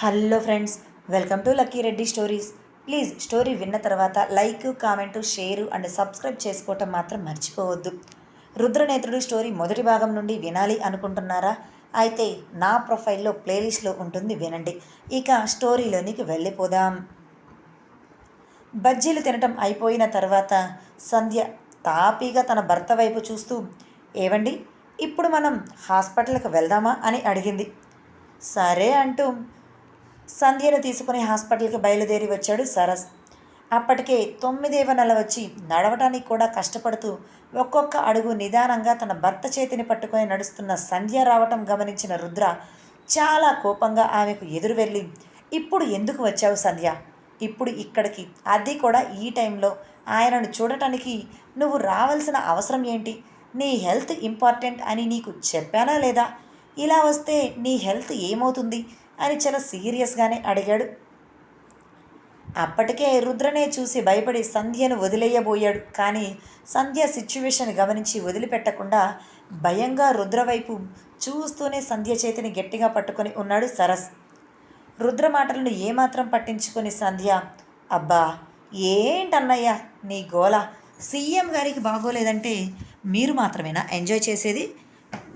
Hello friends welcome to Lucky Reddy stories. Please story విన్న తర్వాత like comment share and subscribe చేసుకోవటం మాత్రం మర్చిపోవద్దు. రుద్రనేత్రుడు స్టోరీ మొదటి భాగం నుండి వినాలి అనుకుంటున్నారా? అయితే నా ప్రొఫైల్లో ప్లేలిస్ట్లో ఉంటుంది వినండి. ఇక స్టోరీలోనికి వెళ్ళిపోదాం. బజ్జీలు తినటం అయిపోయిన తర్వాత సంధ్య తాపీగా తన భర్త వైపు చూస్తూ ఏవండి ఇప్పుడు మనం హాస్పిటల్కి వెళ్దామా? అని అడిగింది. సరే అంటూ సంధ్యను తీసుకుని హాస్పిటల్కి బయలుదేరి వచ్చాడు సరస్. అప్పటికే తొమ్మిదేవ నెల వచ్చి నడవడానికి కూడా కష్టపడుతూ ఒక్కొక్క అడుగు నిదానంగా తన భర్త చేతిని పట్టుకొని నడుస్తున్న సంధ్య రావటం గమనించిన రుద్ర చాలా కోపంగా ఆమెకు ఎదురు వెళ్ళి ఇప్పుడు ఎందుకు వచ్చావు సంధ్య? ఇప్పుడు ఇక్కడికి. అది కూడా ఈ టైంలో. ఆయనను చూడటానికి నువ్వు రావాల్సిన అవసరం ఏంటి? నీ హెల్త్ ఇంపార్టెంట్ అని నీకు చెప్పానా లేదా? ఇలా వస్తే నీ హెల్త్ ఏమవుతుంది? అని చాలా సీరియస్గానే అడిగాడు. అప్పటికే రుద్రనే చూసి భయపడి సంధ్యను వదిలేయబోయాడు. కానీ సంధ్య సిచ్యువేషన్ గమనించి వదిలిపెట్టకుండా భయంగా రుద్రవైపు చూస్తూనే సంధ్య చేతిని గట్టిగా పట్టుకొని ఉన్నాడు సరస్. రుద్ర మాటలను ఏమాత్రం పట్టించుకొని సంధ్య అబ్బా ఏంటన్నయ్య నీ గోల? సీఎం గారికి బాగోలేదంటే మీరు మాత్రమేనా ఎంజాయ్ చేసేది?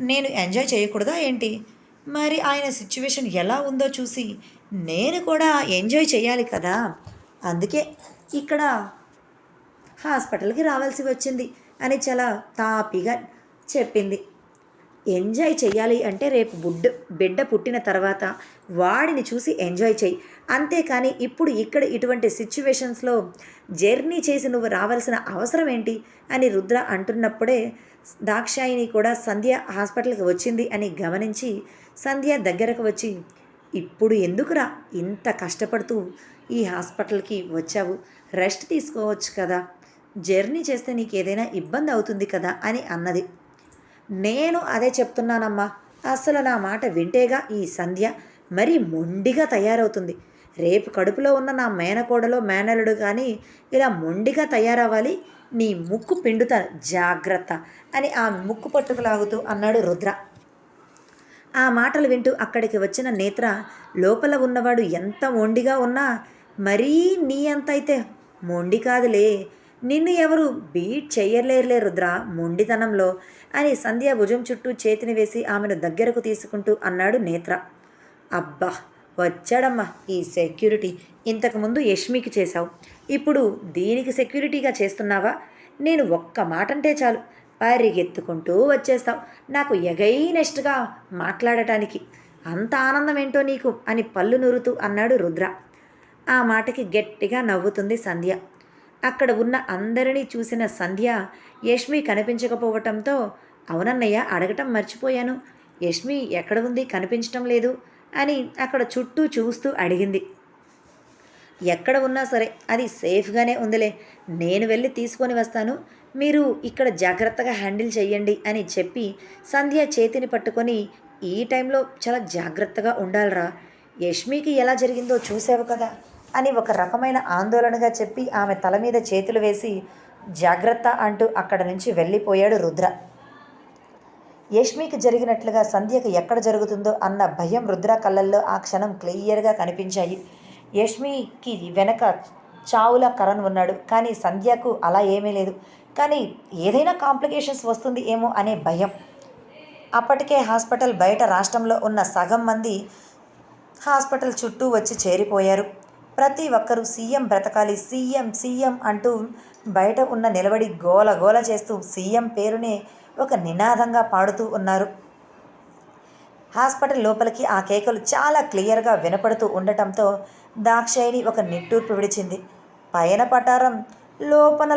నేను ఎంజాయ్ చేయకూడదా ఏంటి? మరి ఆయన సిచ్యువేషన్ ఎలా ఉందో చూసి నేను కూడా ఎంజాయ్ చేయాలి కదా. అందుకే ఇక్కడ హాస్పిటల్కి రావాల్సి వచ్చింది అని చాలా తాపిగా చెప్పింది. ఎంజాయ్ చేయాలి అంటే రేపు బుడ్డ బిడ్డ పుట్టిన తర్వాత వాడిని చూసి ఎంజాయ్ చేయి. అంతేకాని ఇప్పుడు ఇక్కడ ఇటువంటి సిచ్యువేషన్స్లో జర్నీ చేసి నువ్వు రావాల్సిన అవసరం ఏంటి అని రుద్ర అంటున్నప్పుడే దాక్షాయిని కూడా సంధ్య హాస్పిటల్కి వచ్చింది అని గమనించి సంధ్య దగ్గరకు వచ్చి ఇప్పుడు ఎందుకురా ఇంత కష్టపడుతూ ఈ హాస్పిటల్కి వచ్చావు? రెస్ట్ తీసుకోవచ్చు కదా. జర్నీ చేస్తే నీకు ఏదైనా ఇబ్బంది అవుతుంది కదా అని అన్నది. నేను అదే చెప్తున్నానమ్మా. అసలు నా మాట వింటేగా ఈ సంధ్య మరీ మొండిగా తయారవుతుంది. రేపు కడుపులో ఉన్న నా మేనకోడలో మేనలుడు కానీ ఇలా మొండిగా తయారవ్వాలి. నీ ముక్కు పిండుతాను జాగ్రత్త అని ఆమె ముక్కు పట్టుకులాగుతూ అన్నాడు రుద్ర. ఆ మాటలు వింటూ అక్కడికి వచ్చిన నేత్ర లోపల ఉన్నవాడు ఎంత మొండిగా ఉన్నా మరీ నీ అంత అయితే మొండి కాదులే. నిన్ను ఎవరు బీట్ చెయ్యలేరులే రుద్ర మొండితనంలో అని సంధ్య భుజం చుట్టూ చేతిని వేసి ఆమెను దగ్గరకు తీసుకుంటూ అన్నాడు నేత్ర. అబ్బా! వచ్చాడమ్మా ఈ సెక్యూరిటీ. ఇంతకుముందు యష్మికి చేశావు. ఇప్పుడు దీనికి సెక్యూరిటీగా చేస్తున్నావా? నేను ఒక్క మాట అంటే చాలు. పరిగెత్తుకుంటూ వచ్చేస్తావు. నాకు ఎగైనెస్ట్గా మాట్లాడటానికి అంత ఆనందం ఏంటో నీకు? అని పళ్ళు నూరుతూ అన్నాడు రుద్ర. ఆ మాటకి గట్టిగా నవ్వుతుంది సంధ్య. అక్కడ ఉన్న అందరినీ చూసిన సంధ్య యష్మి కనిపించకపోవటంతో అవునన్నయ్య అడగటం మర్చిపోయాను. యష్మి ఎక్కడ ఉంది? కనిపించటం లేదు. అని అక్కడ చుట్టూ చూస్తూ అడిగింది. ఎక్కడ ఉన్నా సరే అది సేఫ్గానే ఉందిలే. నేను వెళ్ళి తీసుకొని వస్తాను. మీరు ఇక్కడ జాగ్రత్తగా హ్యాండిల్ చెయ్యండి అని చెప్పి సంధ్య చేతిని పట్టుకొని ఈ టైంలో చాలా జాగ్రత్తగా ఉండాలిరా. యష్మికి ఎలా జరిగిందో చూసావు కదా అని ఒక రకమైన ఆందోళనగా చెప్పి ఆమె తల మీద చేతులు వేసి జాగ్రత్త అంటూ అక్కడ నుంచి వెళ్ళిపోయాడు రుద్ర. యష్మికి జరిగినట్లుగా సంధ్యకు ఎక్కడ జరుగుతుందో అన్న భయం రుద్ర కళ్ళల్లో ఆ క్షణం క్లియర్గా కనిపించాయి. యష్మికి వెనక చావుల కరణ్ ఉన్నాడు. కానీ సంధ్యకు అలా ఏమీ లేదు. కానీ ఏదైనా కాంప్లికేషన్స్ వస్తుంది ఏమో అనే భయం. అప్పటికే హాస్పిటల్ బయట రాష్ట్రంలో ఉన్న సగం మంది హాస్పిటల్ చుట్టూ వచ్చి చేరిపోయారు. ప్రతి ఒక్కరూ సీఎం బ్రతకాలి సీఎం సీఎం అంటూ బయట ఉన్న నిలబడి గోల గోల చేస్తూ సీఎం పేరునే ఒక నినాదంగా పాడుతూ ఉన్నారు. హాస్పిటల్ లోపలికి ఆ కేకలు చాలా క్లియర్గా వినపడుతూ ఉండటంతో దాక్షాయిని ఒక నిట్టూర్పు విడిచింది. పైన పటారం లోపల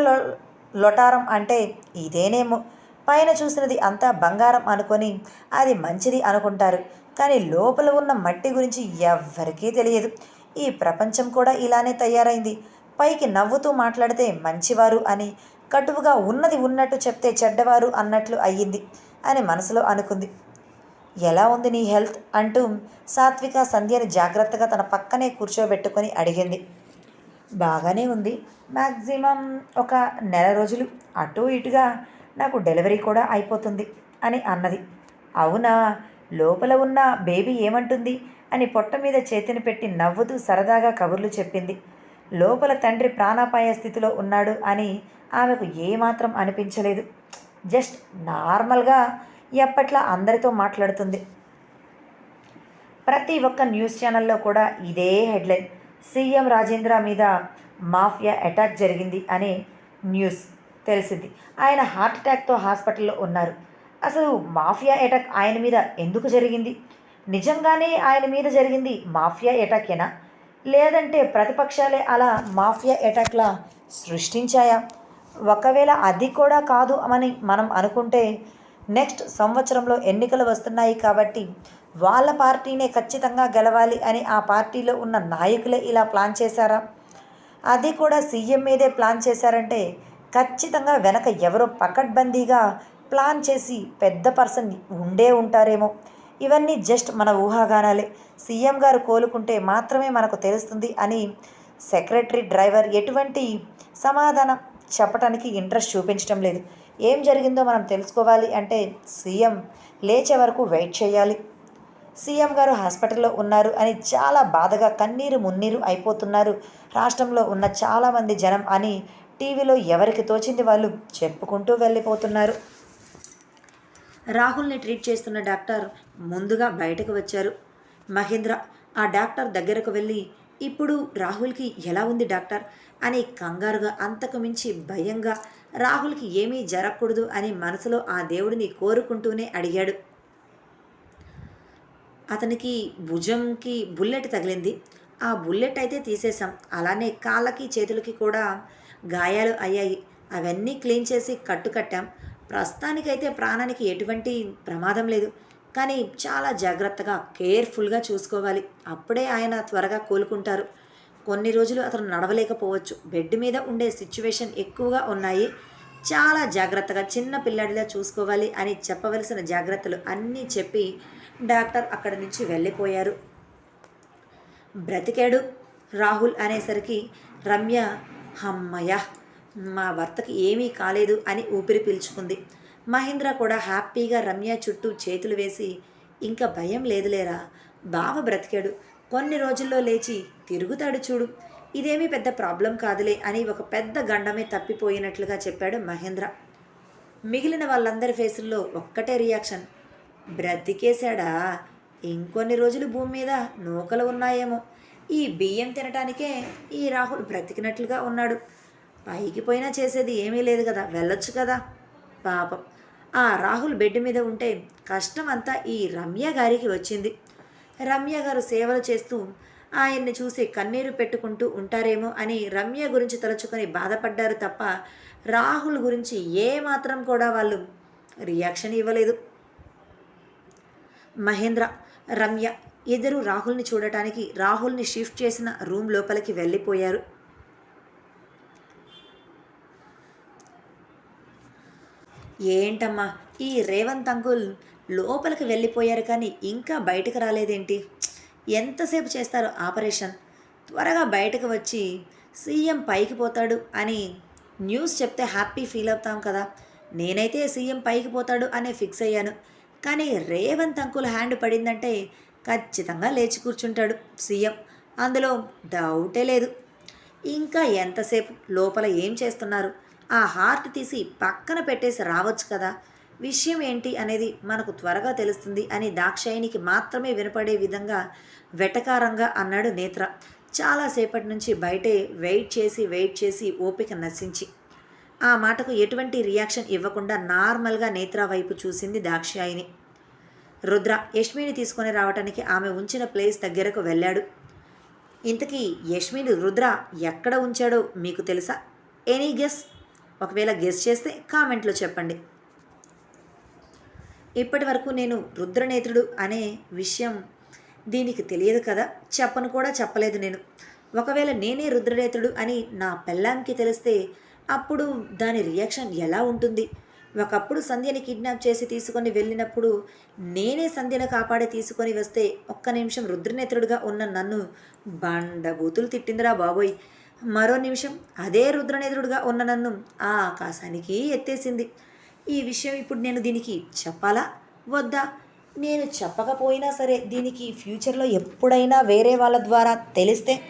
లొటారం అంటే ఇదేనేమో. పైన చూసినది అంతా బంగారం అనుకొని అది మంచిది అనుకుంటారు. కానీ లోపల ఉన్న మట్టి గురించి ఎవ్వరికీ తెలియదు. ఈ ప్రపంచం కూడా ఇలానే తయారైంది. పైకి నవ్వుతూ మాట్లాడితే మంచివారు అని కటువుగా ఉన్నది ఉన్నట్టు చెప్తే చెడ్డవారు అన్నట్లు అయ్యింది అని మనసులో అనుకుంది. ఎలా ఉంది నీ హెల్త్? అంటూ సాత్విక సంధ్యని జాగ్రత్తగా తన పక్కనే కూర్చోబెట్టుకొని అడిగింది. బాగానే ఉంది. మ్యాక్సిమం ఒక నెల రోజులు అటు ఇటుగా నాకు డెలివరీ కూడా అయిపోతుంది అని అన్నది. అవునా? లోపల ఉన్న బేబీ ఏమంటుంది అని పొట్ట మీద చేతిని పెట్టి నవ్వుతూ సరదాగా కబుర్లు చెప్పింది. లోపల తండ్రి ప్రాణాపాయ స్థితిలో ఉన్నాడు అని ఆమెకు ఏమాత్రం అనిపించలేదు. జస్ట్ నార్మల్గా ఎప్పట్లా అందరితో మాట్లాడుతుంది. ప్రతి ఒక్క న్యూస్ ఛానల్లో కూడా ఇదే హెడ్లైన్. సీఎం రాజేంద్ర మీద మాఫియా అటాక్ జరిగింది అనే న్యూస్ తెలిసింది. ఆయన హార్ట్ అటాక్తో హాస్పిటల్లో ఉన్నారు. అసలు మాఫియా అటాక్ ఆయన మీద ఎందుకు జరిగింది? నిజంగానే ఆయన మీద జరిగింది మాఫియా అటాకేనా? లేదంటే ప్రతిపక్షాలే అలా మాఫియా అటాక్లా సృష్టించాయా? ఒకవేళ అది కూడా కాదు అని మనం అనుకుంటే నెక్స్ట్ సంవత్సరంలో ఎన్నికలు వస్తున్నాయి కాబట్టి వాళ్ళ పార్టీనే ఖచ్చితంగా గెలవాలి అని ఆ పార్టీలో ఉన్న నాయకులే ఇలా ప్లాన్ చేశారా? అది కూడా సీఎం మీదే ప్లాన్ చేశారంటే ఖచ్చితంగా వెనక ఎవరో పకడ్బందీగా ప్లాన్ చేసి పెద్ద పర్సన్ ఉండే ఉంటారేమో. ఇవన్నీ జస్ట్ మన ఊహాగానాలే. సీఎం గారు కోలుకుంటే మాత్రమే మనకు తెలుస్తుంది అని సెక్రటరీ డ్రైవర్ ఎటువంటి సమాధానం చెప్పడానికి ఇంట్రెస్ట్ చూపించడం లేదు. ఏం జరిగిందో మనం తెలుసుకోవాలి అంటే సీఎం లేచే వరకు వెయిట్ చేయాలి. సీఎం గారు హాస్పిటల్లో ఉన్నారు అని చాలా బాధగా కన్నీరు మున్నీరు అయిపోతున్నారు. రాష్ట్రంలో ఉన్న చాలామంది జనం అని టీవీలో ఎవరికి తోచింది వాళ్ళు చెప్పుకుంటూ వెళ్ళిపోతున్నారు. రాహుల్ని ట్రీట్ చేస్తున్న డాక్టర్ ముందుగా బయటకు వచ్చారు. మహేంద్ర ఆ డాక్టర్ దగ్గరకు వెళ్ళి ఇప్పుడు రాహుల్కి ఎలా ఉంది డాక్టర్? అని కంగారుగా అంతకు మించి భయంగా రాహుల్కి ఏమీ జరగకూడదు అని మనసులో ఆ దేవుడిని కోరుకుంటూనే అడిగాడు. అతనికి భుజంకి బుల్లెట్ తగిలింది. ఆ బుల్లెట్ అయితే తీసేశాం. అలానే కాళ్ళకి చేతులకి కూడా గాయాలు అయ్యాయి. అవన్నీ క్లీన్ చేసి కట్టు కట్టాం ప్రస్తుతానికైతే ప్రాణానికి ఎటువంటి ప్రమాదం లేదు. కానీ చాలా జాగ్రత్తగా కేర్ఫుల్గా చూసుకోవాలి. అప్పుడే ఆయన త్వరగా కోలుకుంటారు. కొన్ని రోజులు అతను నడవలేకపోవచ్చు. బెడ్ మీద ఉండే సిచ్యువేషన్ ఎక్కువగా ఉన్నాయి. చాలా జాగ్రత్తగా చిన్న పిల్లాడిలా చూసుకోవాలి అని చెప్పవలసిన జాగ్రత్తలు అన్నీ చెప్పి డాక్టర్ అక్కడి నుంచి వెళ్ళిపోయారు. బ్రతికాడు రాహుల్ అనేసరికి రమ్య హమ్మయ మా భర్తకి ఏమీ కాలేదు అని ఊపిరి పీల్చుకుంది. మహేంద్ర కూడా హ్యాపీగా రమ్య చుట్టూ చేతులు వేసి ఇంకా భయం లేదులేరా బావ బ్రతికాడు. కొన్ని రోజుల్లో లేచి తిరుగుతాడు చూడు. ఇదేమీ పెద్ద ప్రాబ్లం కాదులే అని ఒక పెద్ద గండమే తప్పిపోయినట్లుగా చెప్పాడు మహేంద్ర. మిగిలిన వాళ్ళందరి ఫేసుల్లో ఒక్కటే రియాక్షన్. బ్రతికేశాడా? ఇంకొన్ని రోజులు భూమి మీద నూకలు ఉన్నాయేమో. ఈ బియ్యం తినటానికే ఈ రాహుల్ బ్రతికినట్లుగా ఉన్నాడు. పైకి పోయినా చేసేది ఏమీ లేదు కదా వెళ్ళొచ్చు కదా. పాపం. ఆ రాహుల్ బెడ్ మీద ఉంటే కష్టం అంతా ఈ రమ్య గారికి వచ్చింది. రమ్య గారు సేవలు చేస్తూ ఆయన్ని చూసి కన్నీరు పెట్టుకుంటూ ఉంటారేమో అని రమ్య గురించి తలుచుకొని బాధపడ్డారు తప్ప రాహుల్ గురించి ఏమాత్రం కూడా వాళ్ళు రియాక్షన్ ఇవ్వలేదు. మహేంద్ర రమ్య ఇద్దరు రాహుల్ని చూడటానికి రాహుల్ని షిఫ్ట్ చేసిన రూమ్ లోపలికి వెళ్ళిపోయారు. ఏంటమ్మా? ఈ రేవంత్ అంకుల్ లోపలికి వెళ్ళిపోయారు కానీ ఇంకా బయటకు రాలేదేంటి? ఎంతసేపు చేస్తారు ఆపరేషన్? త్వరగా బయటకు వచ్చి సీఎం పైకి పోతాడు అని న్యూస్ చెప్తే హ్యాపీ ఫీల్ అవుతాం కదా. నేనైతే సీఎం పైకి పోతాడు అనే ఫిక్స్ అయ్యాను. కానీ రేవంత్ అంకుల్ హ్యాండ్ పడిందంటే ఖచ్చితంగా లేచి కూర్చుంటాడు సీఎం. అందులో డౌటే లేదు. ఇంకా ఎంతసేపు? లోపల ఏం చేస్తున్నారు? ఆ హార్ట్ తీసి పక్కన పెట్టేసి రావచ్చు కదా. విషయం ఏంటి అనేది మనకు త్వరగా తెలుస్తుంది అని దాక్షాయినికి మాత్రమే వినపడే విధంగా వెటకారంగా అన్నాడు నేత్ర. చాలాసేపటి నుంచి బయటే వెయిట్ చేసి వెయిట్ చేసి ఓపిక నశించి. ఆ మాటకు ఎటువంటి రియాక్షన్ ఇవ్వకుండా నార్మల్గా నేత్ర వైపు చూసింది దాక్షాయిని రుద్ర యష్మిని తీసుకొని రావటానికి ఆమె ఉంచిన ప్లేస్ దగ్గరకు వెళ్ళాడు. ఇంతకీ యష్మిని రుద్ర ఎక్కడ ఉంచాడో మీకు తెలుసా? Any guess? ఒకవేళ గెస్ చేస్తే కామెంట్లో చెప్పండి. ఇప్పటి వరకు నేను రుద్రనేత్రుడు అనే విషయం దీనికి తెలియదు కదా? చెప్పను కూడా చెప్పలేదు నేను. ఒకవేళ నేనే రుద్రనేత్రుడు అని నా పెళ్ళాంకి తెలిస్తే అప్పుడు దాని రియాక్షన్ ఎలా ఉంటుంది? ఒకప్పుడు సంధ్యని కిడ్నాప్ చేసి తీసుకొని వెళ్ళినప్పుడు నేనే సంధ్యను కాపాడి తీసుకొని వస్తే ఒక్క నిమిషం రుద్రనేత్రుడిగా ఉన్న నన్ను బండబూతులు తిట్టిందిరా బాబోయ్. మరో నిమిషం అదే రుద్రనేత్రుడిగా ఉన్న నన్ను ఆ ఆకాశానికి ఎత్తేసింది. ఈ విషయం ఇప్పుడు నేను దీనికి చెప్పాలా? వద్దా? నేను చెప్పకపోయినా సరే దీనికి ఫ్యూచర్లో ఎప్పుడైనా వేరే వాళ్ళ ద్వారా తెలిస్తే?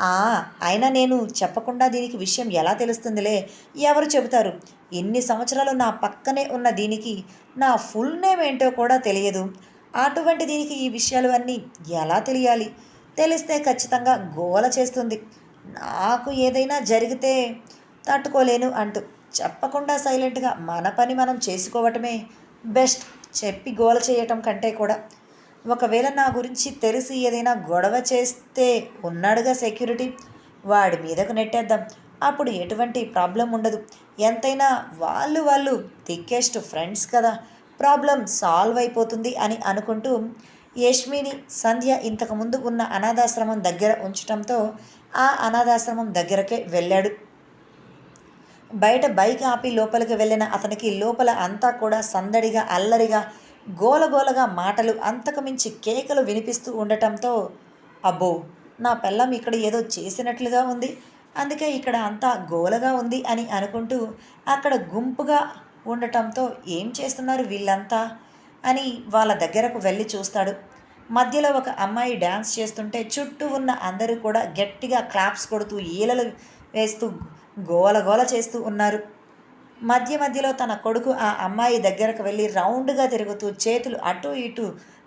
ఆ, అయినా నేను చెప్పకుండా దీనికి విషయం ఎలా తెలుస్తుందిలే? ఎవరు చెబుతారు? ఎన్ని సంవత్సరాలు నా పక్కనే ఉన్న దీనికి నా ఫుల్ నేమ్ ఏంటో కూడా తెలియదు. అటువంటి దీనికి ఈ విషయాలు అన్నీ ఎలా తెలియాలి? తెలిస్తే ఖచ్చితంగా గోల చేస్తుంది. నాకు ఏదైనా జరిగితే తట్టుకోలేను అంటూ చెప్పకుండా సైలెంట్గా మన పని మనం చేసుకోవటమే బెస్ట్ చెప్పి గోల చేయటం కంటే కూడా. ఒకవేళ నా గురించి తెలిసి ఏదైనా గొడవ చేస్తే ఉన్నాడుగా సెక్యూరిటీ వాడి మీదకు నెట్టేద్దాం. అప్పుడు ఎటువంటి ప్రాబ్లం ఉండదు. ఎంతైనా వాళ్ళు వాళ్ళు థిక్కెస్ట్ ఫ్రెండ్స్ కదా ప్రాబ్లం సాల్వ్ అయిపోతుంది అని అనుకుంటూ యష్మిని సంధ్య ఇంతకుముందు ఉన్న అనాథాశ్రమం దగ్గర ఉంచటంతో ఆ అనాథాశ్రమం దగ్గరకే వెళ్ళాడు. బయట బైక్ ఆపి లోపలికి వెళ్ళిన అతనికి లోపల అంతా కూడా సందడిగా అల్లరిగా గోలగోలగా మాటలు అంతకుమించి కేకలు వినిపిస్తూ ఉండటంతో అబ్బో నా పెళ్ళం ఇక్కడ ఏదో చేసినట్లుగా ఉంది. అందుకే ఇక్కడ అంతా గోలగా ఉంది అని అనుకుంటూ అక్కడ గుంపుగా ఉండటంతో ఏం చేస్తున్నారు వీళ్ళంతా? అని వాళ్ళ దగ్గరకు వెళ్ళి చూస్తాడు. మధ్యలో ఒక అమ్మాయి డ్యాన్స్ చేస్తుంటే చుట్టూ ఉన్న అందరూ కూడా గట్టిగా క్లాప్స్ కొడుతూ ఈలలు వేస్తూ గోల గోల చేస్తూ ఉన్నారు. మధ్య మధ్యలో తన కొడుకు ఆ అమ్మాయి దగ్గరకు వెళ్ళి రౌండ్గా తిరుగుతూ చేతులు అటు ఇటు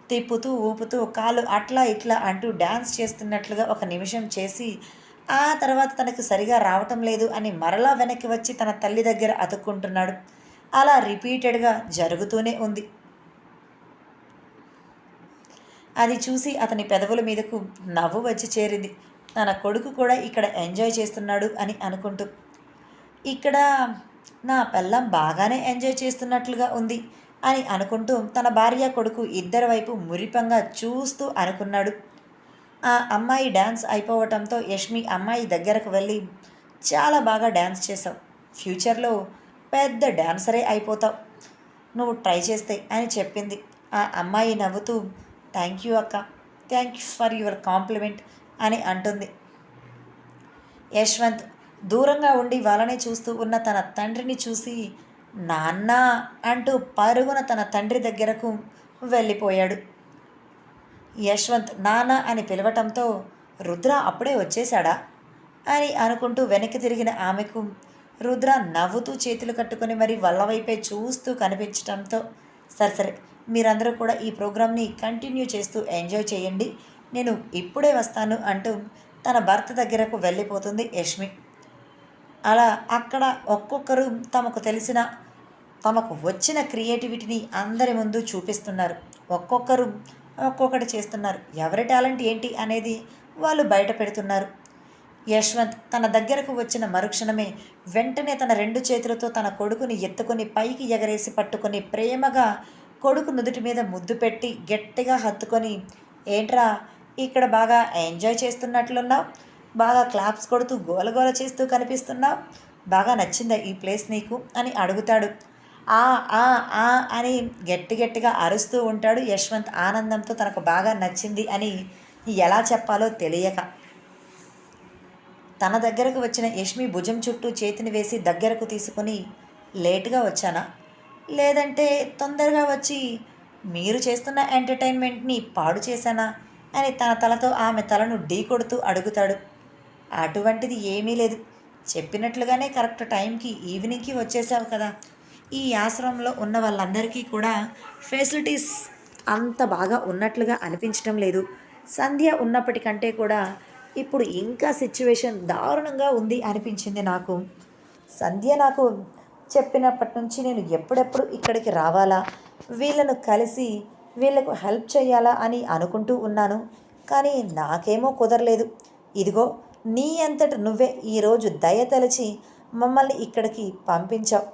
తిప్పుతూ ఊపుతూ కాళ్ళు అట్లా ఇట్లా అంటూ డ్యాన్స్ చేస్తున్నట్లుగా ఒక నిమిషం చేసి ఆ తర్వాత తనకు సరిగా రావటం లేదు అని మరలా వెనక్కి వచ్చి తన తల్లి దగ్గర అతుక్కుంటున్నాడు. అలా రిపీటెడ్గా జరుగుతూనే ఉంది. అది చూసి అతని పెదవుల మీదకు నవ్వు వచ్చి చేరింది. తన కొడుకు కూడా ఇక్కడ ఎంజాయ్ చేస్తున్నాడు అని అనుకుంటూ. ఇక్కడ నా పెళ్ళం బాగానే ఎంజాయ్ చేస్తున్నట్లుగా ఉంది అని అనుకుంటూ తన భార్య కొడుకు ఇద్దరి వైపు మురిపంగా చూస్తూ అనుకున్నాడు. ఆ అమ్మాయి డ్యాన్స్ అయిపోవటంతో యష్మి అమ్మాయి దగ్గరకు వెళ్ళి చాలా బాగా డ్యాన్స్ చేసావు ఫ్యూచర్లో పెద్ద డ్యాన్సరే అయిపోతావు. నువ్వు ట్రై చేస్తే అని చెప్పింది. ఆ అమ్మాయి నవ్వుతూ థ్యాంక్ యూ అక్క. Thank you for your compliment అని అంటుంది. యశ్వంత్ దూరంగా ఉండి వాళ్ళనే చూస్తూ ఉన్న తన తండ్రిని చూసి నాన్న అంటూ పరుగున తన తండ్రి దగ్గరకు వెళ్ళిపోయాడు. యశ్వంత్ నాన్న అని పిలవటంతో రుద్ర అప్పుడే వచ్చేశాడా? అని అనుకుంటూ వెనక్కి తిరిగిన ఆమెకు రుద్ర నవ్వుతూ చేతులు కట్టుకొని మరి వల్ల వైపే చూస్తూ కనిపించటంతో సరే సరే మీరందరూ కూడా ఈ ప్రోగ్రామ్ని కంటిన్యూ చేస్తూ ఎంజాయ్ చేయండి. నేను ఇప్పుడే వస్తాను అంటూ తన భర్త దగ్గరకు వెళ్ళిపోతుంది యష్మి. అలా అక్కడ ఒక్కొక్కరు తమకు తెలిసిన తమకు వచ్చిన క్రియేటివిటీని అందరి ముందు చూపిస్తున్నారు. ఒక్కొక్కరు ఒక్కొక్కటి చేస్తున్నారు. ఎవరి టాలెంట్ ఏంటి అనేది వాళ్ళు బయట పెడుతున్నారు. యశ్వంత్ తన దగ్గరకు వచ్చిన మరుక్షణమే వెంటనే తన రెండు చేతులతో తన కొడుకుని ఎత్తుకొని పైకి ఎగరేసి పట్టుకొని ప్రేమగా కొడుకు నుదుటి మీద ముద్దు పెట్టి గట్టిగా హత్తుకొని ఏంట్రా ఇక్కడ బాగా ఎంజాయ్ చేస్తున్నట్లున్నావు? బాగా క్లాప్స్ కొడుతూ గోలగోల చేస్తూ కనిపిస్తున్నావు? బాగా నచ్చిందా ఈ ప్లేస్ నీకు? అని అడుగుతాడు. ఆ ఆ ఆ అని గట్టి గట్టిగా అరుస్తూ ఉంటాడు యశ్వంత్ ఆనందంతో తనకు బాగా నచ్చింది అని ఎలా చెప్పాలో తెలియక. తన దగ్గరకు వచ్చిన యష్మి భుజం చుట్టూ చేతిని వేసి దగ్గరకు తీసుకొని లేటుగా వచ్చానా? లేదంటే తొందరగా వచ్చి మీరు చేస్తున్న ఎంటర్టైన్మెంట్ని పాడు చేశానా అని తన తలతో ఆమె తలను ఢీకొడుతూ అడుగుతాడు. అటువంటిది ఏమీ లేదు. చెప్పినట్లుగానే కరెక్ట్ టైంకి ఈవినింగ్కి వచ్చేసావు కదా. ఈ ఆశ్రమంలో ఉన్న వాళ్ళందరికీ కూడా ఫెసిలిటీస్ అంత బాగా ఉన్నట్లుగా అనిపించడం లేదు. సంధ్య ఉన్నప్పటికంటే కూడా ఇప్పుడు ఇంకా సిచ్యువేషన్ దారుణంగా ఉంది అనిపించింది నాకు. సంధ్య నాకు చెప్పినప్పటి నుంచి నేను ఎప్పుడెప్పుడు ఇక్కడికి రావాలా? వీళ్ళను కలిసి వీళ్ళకు హెల్ప్ చేయాలా అని అనుకుంటూ ఉన్నాను. కానీ నాకేమో కుదరలేదు. ఇదిగో నీ అంతట నువ్వే ఈరోజు దయ తలచి మమ్మల్ని ఇక్కడికి పంపించావు.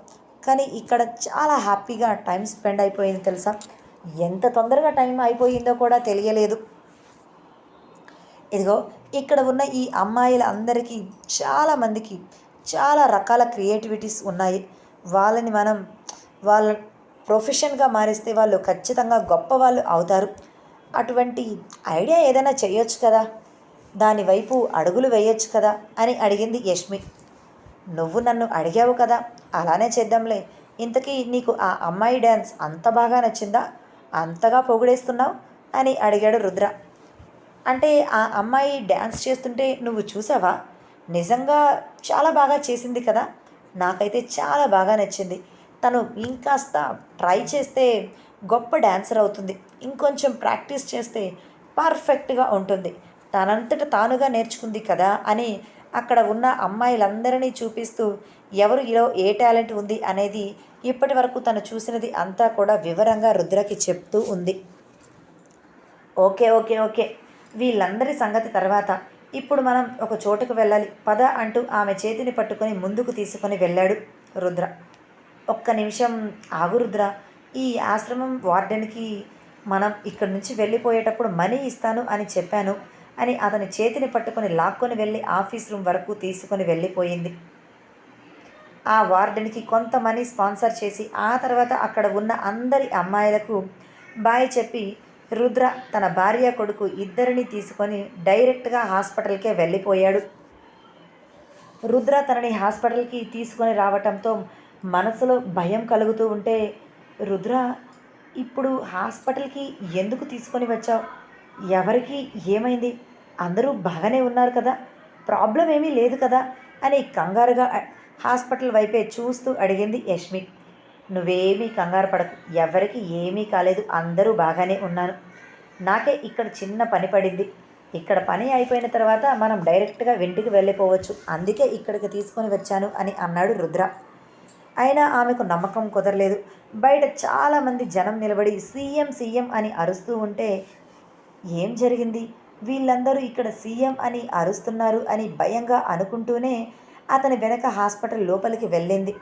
కానీ ఇక్కడ చాలా హ్యాపీగా టైం స్పెండ్ అయిపోయింది తెలుసా? ఎంత తొందరగా టైం అయిపోయిందో కూడా తెలియలేదు. ఇదిగో ఇక్కడ ఉన్న ఈ అమ్మాయిల అందరికీ చాలామందికి చాలా రకాల క్రియేటివిటీస్ ఉన్నాయి. వాళ్ళని మనం వాళ్ళ ప్రొఫెషన్గా మారిస్తే వాళ్ళు ఖచ్చితంగా గొప్ప వాళ్ళు అవుతారు. అటువంటి ఐడియా ఏదైనా చేయొచ్చు కదా? దాని వైపు అడుగులు వేయొచ్చు కదా? అని అడిగింది యష్మి. నువ్వు నన్ను అడిగావు కదా? అలానే చేద్దాంలే. ఇంతకీ నీకు ఆ అమ్మాయి డ్యాన్స్ అంత బాగా నచ్చిందా? అంతగా పొగిడేస్తున్నావు? అని అడిగాడు రుద్ర. అంటే ఆ అమ్మాయి డ్యాన్స్ చేస్తుంటే నువ్వు చూసావా? నిజంగా చాలా బాగా చేసింది కదా? నాకైతే చాలా బాగా నచ్చింది. తను ఇంకాస్త ట్రై చేస్తే గొప్ప డ్యాన్సర్ అవుతుంది. ఇంకొంచెం ప్రాక్టీస్ చేస్తే పర్ఫెక్ట్గా ఉంటుంది. తనంతట తానుగా నేర్చుకుంది కదా అని అక్కడ ఉన్న అమ్మాయిలందరినీ చూపిస్తూ ఎవరు ఇలా ఏ టాలెంట్ ఉంది అనేది ఇప్పటి వరకు తను చూసినది అంతా కూడా వివరంగా రుద్రకి చెప్తూ ఉంది. Okay okay okay. వీళ్ళందరి సంగతి తర్వాత. ఇప్పుడు మనం ఒక చోటుకు వెళ్ళాలి. పద అంటూ ఆమె చేతిని పట్టుకొని ముందుకు తీసుకొని వెళ్ళాడు రుద్ర. ఒక్క నిమిషం ఆగు రుద్ర. ఈ ఆశ్రమం వార్డెన్కి మనం ఇక్కడి నుంచి వెళ్ళిపోయేటప్పుడు మనీ ఇస్తాను అని చెప్పాను అని అతని చేతిని పట్టుకొని లాక్కొని వెళ్ళి ఆఫీస్ రూమ్ వరకు తీసుకొని వెళ్ళిపోయింది. ఆ వార్డెన్కి కొంత మనీ స్పాన్సర్ చేసి ఆ తర్వాత అక్కడ ఉన్న అందరి అమ్మాయిలకు బాయ్ చెప్పి రుద్ర తన భార్య కొడుకు ఇద్దరిని తీసుకొని డైరెక్ట్గా హాస్పిటల్కే వెళ్ళిపోయాడు. రుద్ర తనని హాస్పిటల్కి తీసుకొని రావటంతో మనసులో భయం కలుగుతూ ఉంటే రుద్ర ఇప్పుడు హాస్పిటల్కి ఎందుకు తీసుకొని వచ్చావు? ఎవరికి ఏమైంది? అందరూ బాగానే ఉన్నారు కదా? ప్రాబ్లం ఏమీ లేదు కదా? అని కంగారుగా హాస్పిటల్ వైపే చూస్తూ అడిగింది యష్మి. నువ్వేమీ కంగారు పడకు. ఎవరికి ఏమీ కాలేదు. అందరూ బాగానే ఉన్నాను. నాకే ఇక్కడ చిన్న పని పడింది. ఇక్కడ పని అయిపోయిన తర్వాత మనం డైరెక్ట్గా ఇంటికి వెళ్ళిపోవచ్చు. అందుకే ఇక్కడికి తీసుకొని వచ్చాను అని అన్నాడు రుద్ర. అయినా ఆమెకు నమ్మకం కుదరలేదు. బయట చాలామంది జనం నిలబడి సీఎం సీఎం అని అరుస్తూ ఉంటే ఏం జరిగింది? వీళ్ళందరూ ఇక్కడ సీఎం అని అరుస్తున్నారు అని భయంగా అనుకుంటూనే అతని వెనక హాస్పిటల్ లోపలికి వెళ్ళింది.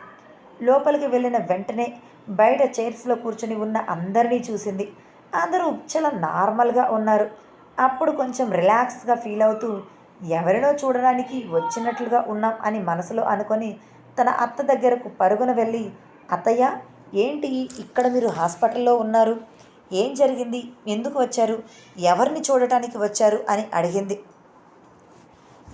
లోపలికి వెళ్ళిన వెంటనే బయట చైర్స్లో కూర్చుని ఉన్న అందరినీ చూసింది. అందరూ చాలా నార్మల్గా ఉన్నారు. అప్పుడు కొంచెం రిలాక్స్గా ఫీల్ అవుతూ ఎవరినో చూడడానికి వచ్చినట్లుగా ఉన్నాం అని మనసులో అనుకొని తన అత్త దగ్గరకు పరుగున వెళ్ళి అత్తయ్య ఏంటి ఇక్కడ మీరు హాస్పిటల్లో ఉన్నారు? ఏం జరిగింది? ఎందుకు వచ్చారు? ఎవరిని చూడటానికి వచ్చారు? అని అడిగింది.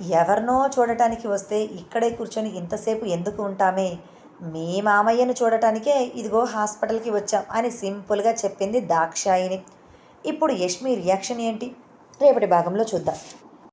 ఎవరినో చూడటానికి వస్తే ఇక్కడే కూర్చొని ఇంతసేపు ఎందుకు ఉంటామే? మీ మామయ్యను చూడటానికే ఇదిగో హాస్పిటల్కి వచ్చాం అని సింపుల్గా చెప్పింది దాక్షాయిని. ఇప్పుడు యష్మి రియాక్షన్ ఏంటి? రేపటి భాగంలో చూద్దాం.